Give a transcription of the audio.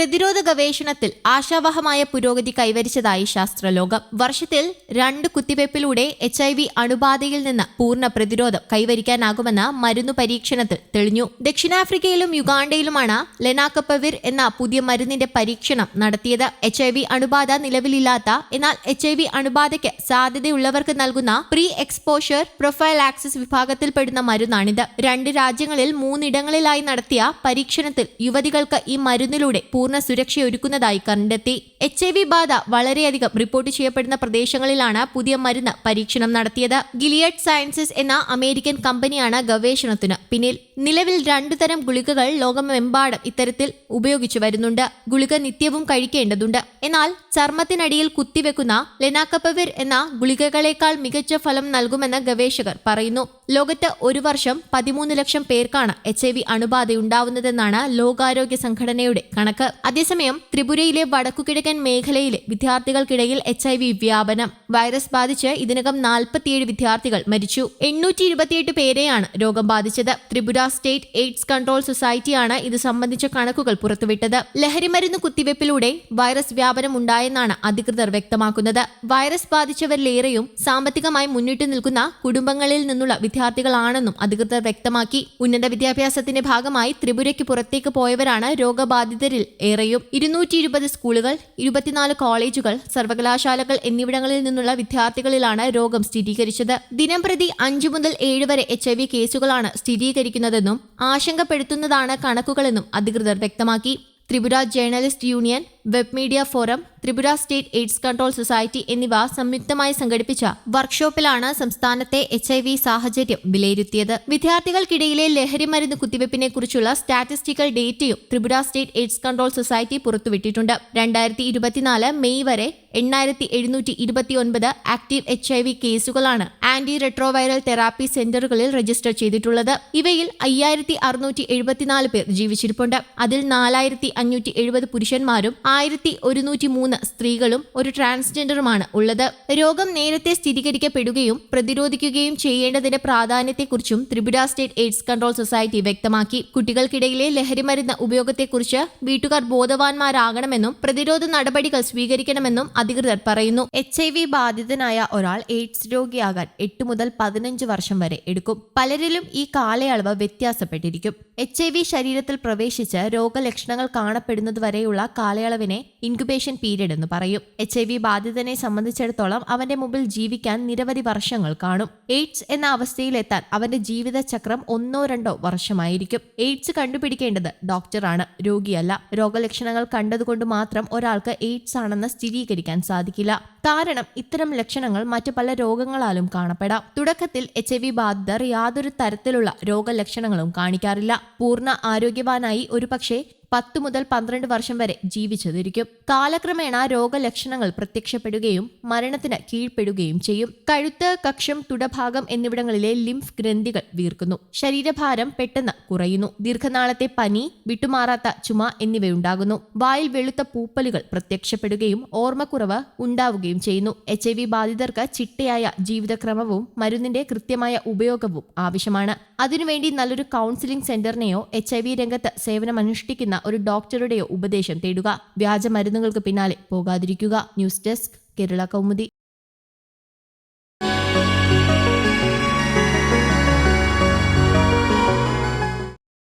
പ്രതിരോധ ഗവേഷണത്തിൽ ആശാവഹമായ പുരോഗതി കൈവരിച്ചതായി ശാസ്ത്രലോകം. വർഷത്തിൽ രണ്ട് കുത്തിവയ്പിലൂടെ എച്ച് ഐ വി അണുബാധയിൽ നിന്ന് പൂർണ പ്രതിരോധം കൈവരിക്കാനാകുമെന്ന് മരുന്നു പരീക്ഷണത്തിൽ തെളിഞ്ഞു. ദക്ഷിണാഫ്രിക്കയിലും യുഗാണ്ടയിലുമാണ് ലെനാക്കപ്പവിർ എന്ന പുതിയ മരുന്നിന്റെ പരീക്ഷണം നടത്തിയത്. എച്ച് ഐ വി അണുബാധ നിലവിലില്ലാത്ത എന്നാൽ എച്ച് ഐ വി അണുബാധയ്ക്ക് സാധ്യതയുള്ളവർക്ക് നൽകുന്ന പ്രീ എക്സ്പോഷർ പ്രൊഫൈൽ ആക്സസ് വിഭാഗത്തിൽപ്പെടുന്ന മരുന്നാണിത്. രണ്ട് രാജ്യങ്ങളിൽ മൂന്നിടങ്ങളിലായി നടത്തിയ പരീക്ഷണത്തിൽ യുവതികൾക്ക് ഈ മരുന്നിലൂടെ പൂർണ സുരക്ഷയൊരുക്കുന്നതായി കണ്ടെത്തി. എച്ച് ഐ വി ബാധ വളരെയധികം റിപ്പോർട്ട് ചെയ്യപ്പെടുന്ന പ്രദേശങ്ങളിലാണ് പുതിയ മരുന്ന് പരീക്ഷണം നടത്തിയത്. ഗിലിയഡ് സയൻസസ് എന്ന അമേരിക്കൻ കമ്പനിയാണ് ഗവേഷണത്തിന് പിന്നിൽ. നിലവിൽ രണ്ടു തരം ഗുളികകൾ ലോകമെമ്പാടും ഇത്തരത്തിൽ ഉപയോഗിച്ചു വരുന്നുണ്ട്. ഗുളിക നിത്യവും കഴിക്കേണ്ടതുണ്ട്. എന്നാൽ ചർമ്മത്തിനടിയിൽ കുത്തിവെക്കുന്ന ലെനാക്കപ്പവിർ എന്ന ഗുളികകളേക്കാൾ മികച്ച ഫലം നൽകുമെന്ന് ഗവേഷകർ പറയുന്നു. ലോകത്ത് ഒരു വർഷം പതിമൂന്ന് ലക്ഷം പേർക്കാണ് എച്ച് ഐ വി അണുബാധയുണ്ടാവുന്നതെന്നാണ് ലോകാരോഗ്യ സംഘടനയുടെ കണക്ക്. അതേസമയം ത്രിപുരയിലെ വടക്കുകിഴക്കൻ മേഖലയിലെ വിദ്യാർത്ഥികൾക്കിടയിൽ എച്ച് ഐ വി വ്യാപനം. വൈറസ് ബാധിച്ച് ഇതിനകം നാൽപ്പത്തിയേഴ് വിദ്യാർത്ഥികൾ മരിച്ചു. എണ്ണൂറ്റി ഇരുപത്തിയെട്ട് പേരെയാണ് രോഗം ബാധിച്ചത്. ത്രിപുര സ്റ്റേറ്റ് എയ്ഡ്സ് കൺട്രോൾ സൊസൈറ്റിയാണ് ഇത് സംബന്ധിച്ച കണക്കുകൾ പുറത്തുവിട്ടത്. ലഹരിമരുന്ന് കുത്തിവയ്പിലൂടെ വൈറസ് വ്യാപനം ഉണ്ടായെന്നാണ് അധികൃതർ വ്യക്തമാക്കുന്നത്. വൈറസ് ബാധിച്ചവരിലേറെയും സാമ്പത്തികമായി മുന്നിട്ട് നിൽക്കുന്ന കുടുംബങ്ങളിൽ നിന്നുള്ള വിദ്യാർത്ഥികളാണെന്നും അധികൃതർ വ്യക്തമാക്കി. ഉന്നത വിദ്യാഭ്യാസത്തിന്റെ ഭാഗമായി ത്രിപുരയ്ക്ക് പുറത്തേക്ക് പോയവരാണ് രോഗബാധിതരിൽ ഏറെയും. ഇരുന്നൂറ്റി സ്കൂളുകൾ ഇരുപത്തിനാല് കോളേജുകൾ സർവകലാശാലകൾ എന്നിവിടങ്ങളിൽ നിന്നുള്ള വിദ്യാർത്ഥികളിലാണ് രോഗം സ്ഥിരീകരിച്ചത്. ദിനംപ്രതി അഞ്ചു മുതൽ ഏഴ് വരെ എച്ച് ഐ വി കേസുകളാണ് സ്ഥിരീകരിക്കുന്നതെന്നും ആശങ്കപ്പെടുത്തുന്നതാണ് കണക്കുകളെന്നും അധികൃതർ വ്യക്തമാക്കി. Tripura journalist union web media forum Tripura state AIDS control society എന്നിവ സംയുക്തമായി സംഘടിപ്പിച്ച വർക്ക്ഷോപ്പിലാണ് സംസ്ഥാനത്തെ എച്ച് ഐ വി സാഹചര്യം വിലയിരുത്തിയത്. വിദ്യാർത്ഥികൾക്കിടയിലെ ലഹരിമരുന്ന് കുത്തിവയ്പ്പിനെ കുറിച്ചുള്ള statistical ഡേറ്റയും Tripura state AIDS control society പുറത്തുവിട്ടിട്ടുണ്ട്. രണ്ടായിരത്തി ഇരുപത്തിനാല് മെയ് വരെ എണ്ണായിരത്തി എഴുന്നൂറ്റി ഇരുപത്തിയൊൻപത് ആക്റ്റീവ് എച്ച് ഐ വി കേസുകളാണ് ആന്റി റെട്രോവൈറൽ തെറാപ്പി സെന്ററുകളിൽ രജിസ്റ്റർ ചെയ്തിട്ടുള്ളത്. ഇവയിൽ അയ്യായിരത്തി അറുന്നൂറ്റി എഴുപത്തിനാല് പേർ ജീവിച്ചിരിപ്പുണ്ട്. അതിൽ നാലായിരത്തി അഞ്ഞൂറ്റി എഴുപത് പുരുഷന്മാരും ആയിരത്തി ഒരുന്നൂറ്റി മൂന്ന് സ്ത്രീകളും ഒരു ട്രാൻസ്ജെൻഡറുമാണ് ഉള്ളത്. രോഗം നേരത്തെ സ്ഥിരീകരിക്കപ്പെടുകയും പ്രതിരോധിക്കുകയും ചെയ്യേണ്ടതിന്റെ പ്രാധാന്യത്തെക്കുറിച്ചും Tripura state AIDS control society വ്യക്തമാക്കി. കുട്ടികൾക്കിടയിലെ ലഹരിമരുന്ന് ഉപയോഗത്തെക്കുറിച്ച് വീട്ടുകാർ ബോധവാന്മാരാകണമെന്നും പ്രതിരോധ നടപടികൾ സ്വീകരിക്കണമെന്നും അധികൃതർ പറയുന്നു. എച്ച് ഐ വി ബാധിതനായ ഒരാൾ എയ്ഡ്സ് രോഗിയാകാൻ എട്ട് മുതൽ പതിനഞ്ച് വർഷം വരെ എടുക്കും. പലരിലും ഈ കാലയളവ് വ്യത്യാസപ്പെട്ടിരിക്കും. എച്ച് ഐ വി ശരീരത്തിൽ പ്രവേശിച്ച് രോഗലക്ഷണങ്ങൾ കാണപ്പെടുന്നതുവരെയുള്ള കാലയളവിനെ ഇൻക്യുബേഷൻ പീരീഡ് എന്ന് പറയും. എച്ച് ഐ വി ബാധിതനെ സംബന്ധിച്ചിടത്തോളം അവന്റെ മുമ്പിൽ ജീവിക്കാൻ നിരവധി വർഷങ്ങൾ കാണും. എയ്ഡ്സ് എന്ന അവസ്ഥയിലെത്താൻ അവന്റെ ജീവിതചക്രം ഒന്നോ രണ്ടോ വർഷമായിരിക്കും. എയ്ഡ്സ് കണ്ടുപിടിക്കേണ്ടത് ഡോക്ടറാണ് രോഗിയല്ല. രോഗലക്ഷണങ്ങൾ കണ്ടതുകൊണ്ട് മാത്രം ഒരാൾക്ക് എയ്ഡ്സ് ആണെന്ന് സ്ഥിരീകരിക്കാൻ സാധിക്കില്ല. കാരണം ഇത്തരം ലക്ഷണങ്ങൾ മറ്റു പല രോഗങ്ങളാലും കാണപ്പെടാം. തുടക്കത്തിൽ എച്ച് ഐ വി ബാധിതർ യാതൊരു തരത്തിലുള്ള രോഗലക്ഷണങ്ങളും കാണിക്കാറില്ല. പൂർണ ആരോഗ്യവാനായി ഒരുപക്ഷെ പത്ത് മുതൽ പന്ത്രണ്ട് വർഷം വരെ ജീവിച്ചതിരിക്കും. കാലക്രമേണ രോഗലക്ഷണങ്ങൾ പ്രത്യക്ഷപ്പെടുകയും മരണത്തിന് കീഴ്പ്പെടുകയും ചെയ്യും. കഴുത്ത് കക്ഷം തുടഭാഗം എന്നിവിടങ്ങളിലെ ലിംഫ് ഗ്രന്ഥികൾ വീർക്കുന്നു. ശരീരഭാരം പെട്ടെന്ന് കുറയുന്നു. ദീർഘനാളത്തെ പനി വിട്ടുമാറാത്ത ചുമ എന്നിവയുണ്ടാകുന്നു. വായിൽ വെളുത്ത പൂപ്പലുകൾ പ്രത്യക്ഷപ്പെടുകയും ഓർമ്മക്കുറവ് ഉണ്ടാവുകയും ചെയ്യുന്നു. എച്ച് ഐ വി ബാധിതർക്ക് ചിട്ടയായ ജീവിതക്രമവും മരുന്നിന്റെ കൃത്യമായ ഉപയോഗവും ആവശ്യമാണ്. അതിനുവേണ്ടി നല്ലൊരു കൗൺസിലിംഗ് സെന്ററിനെയോ എച്ച് ഐ വി രംഗത്ത് സേവനമനുഷ്ഠിക്കുന്ന ഒരു ഡോക്ടറുടെയോ ഉപദേശം തേടുക. വ്യാജ മരുന്നുകൾക്ക് പിന്നാലെ പോകാതിരിക്കുക. News desk Kerala Kaumudi.